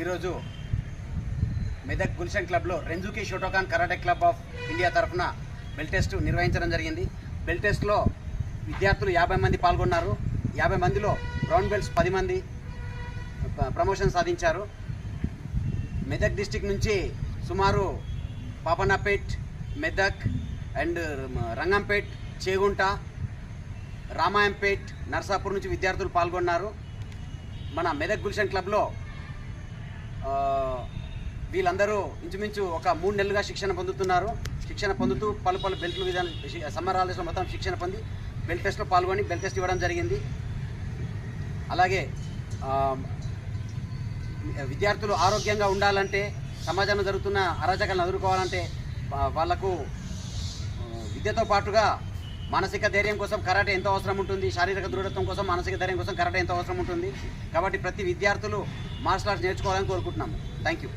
ఈరోజు మెదక్ గుల్షన్ క్లబ్లో రెంజుకి Shotokan karate club of India తరఫున బెల్ టెస్ట్ నిర్వహించడం జరిగింది. బెల్ టెస్ట్లో విద్యార్థులు యాభై మంది పాల్గొన్నారు. యాభై మందిలో బ్రౌన్ బెల్ట్స్ పది మంది ప్రమోషన్ సాధించారు. మెదక్ డిస్టిక్ నుంచి సుమారు పాపన్నపేట్ మెదక్ అండ్ రంగంపేట్ చేగుంట రామాయంపేట్ నర్సాపూర్ నుంచి విద్యార్థులు పాల్గొన్నారు. మన మెదక్ గుల్షన్ క్లబ్లో వీళ్ళందరూ ఇంచుమించు ఒక మూడు నెలలుగా శిక్షణ పొందుతున్నారు. శిక్షణ పొందుతూ పలు పలు బెల్ట్లు విధానం సమ్మర్ హాలిడేస్లో మొత్తం శిక్షణ పొంది బెల్ట్ టెస్ట్లో పాల్గొని బెల్ట్ టెస్ట్ ఇవ్వడం జరిగింది. అలాగే విద్యార్థులు ఆరోగ్యంగా ఉండాలంటే సమాజంలో జరుగుతున్న అరాచకాలను ఎదుర్కోవాలంటే వాళ్ళకు విద్యతో పాటుగా మానసిక ధైర్యం కోసం కరాటే ఎంతో అవసరం ఉంటుంది. శారీరక దృఢత్వం కోసం మానసిక ధైర్యం కోసం కరాటే ఎంతో అవసరం ఉంటుంది. కాబట్టి ప్రతి విద్యార్థులు మార్షల్ ఆర్ట్స్ నేర్చుకోవాలని కోరుకుంటున్నాము. Thank you